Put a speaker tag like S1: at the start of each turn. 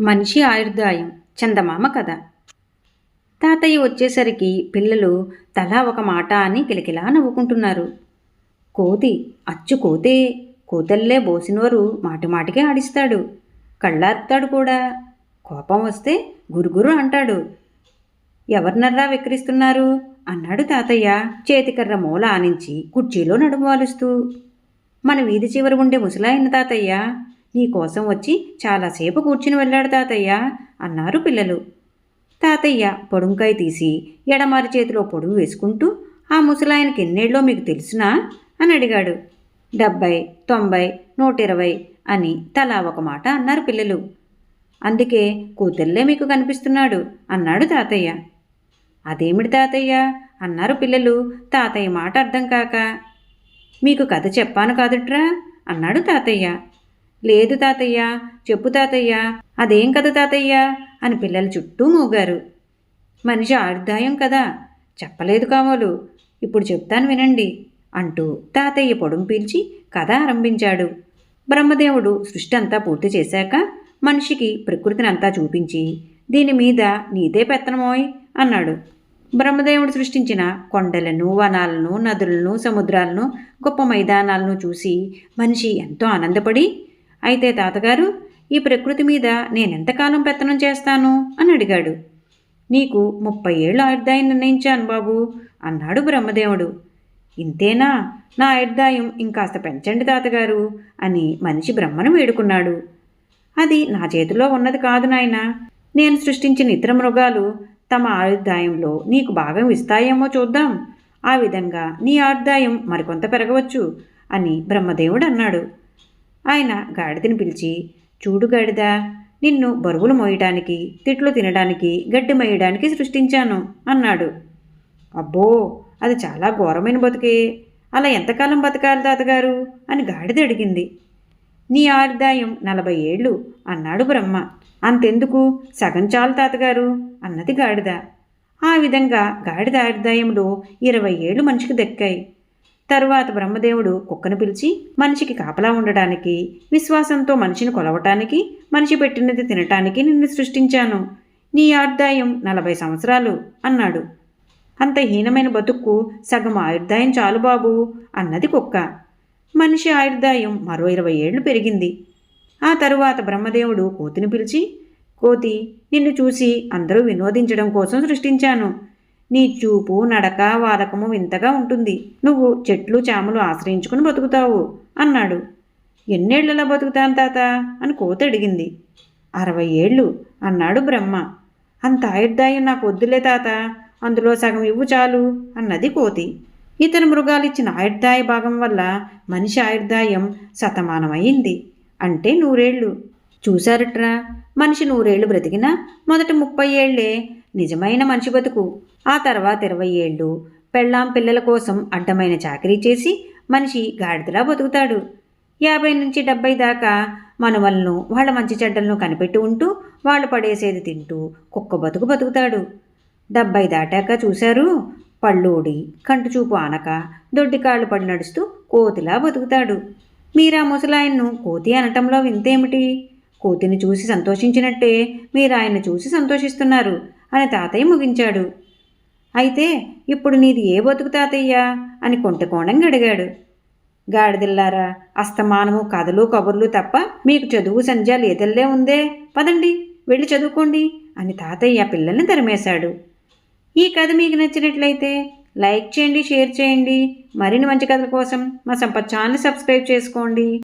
S1: మనిషి ఆయుర్దాయం చందమామ కథ. తాతయ్య వచ్చేసరికి పిల్లలు తలా ఒక మాట అని కిలకిలా నవ్వుకుంటున్నారు. కోతి అచ్చు కోతే కోతల్లే బోసినోరు మాటిమాటికే ఆడిస్తాడు కళ్ళార్తాడు కూడా కోపం వస్తే గురుగురు అంటాడు. ఎవరినర్రా విక్రిస్తున్నారు అన్నాడు తాతయ్య చేతికర్ర మూల ఆనించి కుర్చీలో నడుమువాలుస్తూ మన వీధి చివర ఉండే ముసలాయన తాతయ్య నీకోసం వచ్చి చాలాసేపు కూర్చుని వెళ్ళాడు తాతయ్య అన్నారు పిల్లలు. తాతయ్య పొడుంకాయ తీసి ఎడమారి చేతిలో పొడుగు వేసుకుంటూ ఆ ముసలాయనకి ఎన్నేళ్ళో మీకు తెలుసునా? అని అడిగాడు. డెబ్బై తొంభై నూట ఇరవై అని తలా ఒక మాట అన్నారు పిల్లలు. అందుకే కూతుర్లే మీకు కనిపిస్తున్నాడు అన్నాడు తాతయ్య. అదేమిటి తాతయ్య? అన్నారు పిల్లలు. తాతయ్య మాట అర్థం కాక. మీకు కథ చెప్పాను కాదుట్రా? అన్నాడు తాతయ్య. లేదు తాతయ్య చెప్పు తాతయ్య అదేం కథ తాతయ్య? అని పిల్లలు చుట్టూ మూగారు. మనిషి ఆయుర్దాయం కదా చెప్పలేదు కావోలు ఇప్పుడు చెప్తాను వినండి అంటూ తాతయ్య పొడుం పీల్చి కథ ఆరంభించాడు. బ్రహ్మదేవుడు సృష్టి అంతా పూర్తి చేశాక మనిషికి ప్రకృతిని అంతా చూపించి దీని మీద నీదే పెత్తనమోయ్ అన్నాడు. బ్రహ్మదేవుడు సృష్టించిన కొండలను వనాలను నదులను సముద్రాలను గొప్ప మైదానాలను చూసి మనిషి ఎంతో ఆనందపడి అయితే తాతగారు ఈ ప్రకృతి మీద నేనెంతకాలం పెత్తనం చేస్తాను? అని అడిగాడు. నీకు ముప్పై ఏళ్ళు ఆయుర్దాయం నిర్ణయించాను బాబు అన్నాడు బ్రహ్మదేవుడు. ఇంతేనా? నా ఆయుర్దాయం ఇంకాస్త పెంచండి తాతగారు అని మనిషి బ్రహ్మను వేడుకున్నాడు. అది నా చేతిలో ఉన్నది కాదు నాయన. నేను సృష్టించిన ఇతర మృగాలు తమ ఆయుర్దాయంలో నీకు భాగం ఇస్తాయేమో చూద్దాం. ఆ విధంగా నీ ఆయుర్దాయం మరికొంత పెరగవచ్చు అని బ్రహ్మదేవుడు అన్నాడు. ఆయన గాడిదని పిలిచి చూడు గాడిద నిన్ను బరువులు మోయడానికి తిట్లు తినడానికి గడ్డి మోయడానికి సృష్టించాను అన్నాడు. అబ్బో అది చాలా ఘోరమైన బతుకే అలా ఎంతకాలం బతకాలి తాతగారు? అని గాడిద అడిగింది. నీ ఆదాయం నలభై ఏళ్ళు అన్నాడు బ్రహ్మ. అంతెందుకు? సగం చాలు తాతగారు అన్నది గాడిద. ఆ విధంగా గాడిద ఆదాయంలో ఇరవై ఏళ్ళు మనిషికి దక్కాయి. తరువాత బ్రహ్మదేవుడు కుక్కను పిలిచి మనిషికి కాపలా ఉండటానికి విశ్వాసంతో మనిషిని కొలవటానికి మనిషి పెట్టినది తినటానికి నిన్ను సృష్టించాను. నీ ఆయుర్దాయం నలభై సంవత్సరాలు అన్నాడు. అంత హీనమైన బతుక్కు సగం ఆయుర్దాయం చాలు బాబు అన్నది కుక్క. మనిషి ఆయుర్దాయం మరో ఇరవై ఏళ్ళు పెరిగింది. ఆ తరువాత బ్రహ్మదేవుడు కోతిని పిలిచి కోతి నిన్ను చూసి అందరూ వినోదించడం కోసం సృష్టించాను. నీ చూపు నడక వాలకము వింతగా ఉంటుంది. నువ్వు చెట్లు చాములు ఆశ్రయించుకుని బతుకుతావు అన్నాడు. ఎన్నేళ్ళలో బతుకుతాను తాత? అని కోత అడిగింది. అరవై ఏళ్ళు అన్నాడు బ్రహ్మ. అంత ఆయుర్దాయం నాకు వద్దులే తాత. అందులో సగం ఇవ్వు చాలు అన్నది కోతి. ఇతని మృగాలు ఇచ్చిన ఆయుర్దాయ భాగం వల్ల మనిషి ఆయుర్దాయం శతమానమైంది. అంటే నూరేళ్ళు. చూశారట్రా? మనిషి నూరేళ్ళు బ్రతికినా మొదటి ముప్పై ఏళ్ళే నిజమైన మనిషి బతుకు. ఆ తర్వాత ఇరవై ఏళ్ళు పెళ్ళాం పిల్లల కోసం అడ్డమైన చాకరీ చేసి మనిషి గాడిదలా బతుకుతాడు. యాభై నుంచి డెబ్బై దాకా మనవలను వాళ్ళ మంచి చెడ్డలను కనిపెట్టి ఉంటూ వాళ్ళు పడేసేది తింటూ కుక్క బతుకు బతుకుతాడు. డెబ్బై దాటాక చూశారు పళ్ళోడి కంటిచూపు ఆనక దొడ్డికాళ్ళు పడి నడుస్తూ కోతిలా బతుకుతాడు. మీరా ముసలాయన్ను కోతి అనటంలో వింతేమిటి? కోతిని చూసి సంతోషించినట్టే మీరు ఆయన చూసి సంతోషిస్తున్నారు. అని తాతయ్య ముగించాడు. అయితే ఇప్పుడు నీది ఏ బతుకు తాతయ్య? అని కొంటకోణంగా అడిగాడు గాడిదిల్లారా అస్తమానము కథలు కబుర్లు తప్ప మీకు చదువు సంధ్య లేదల్లే ఉందే. పదండి వెళ్ళి చదువుకోండి అని తాతయ్య పిల్లల్ని తరిమేశాడు. ఈ కథ మీకు నచ్చినట్లయితే లైక్ చేయండి షేర్ చేయండి. మరిన్ని మంచి కథల కోసం మా సంపత్ ఛానల్ సబ్స్క్రైబ్ చేసుకోండి.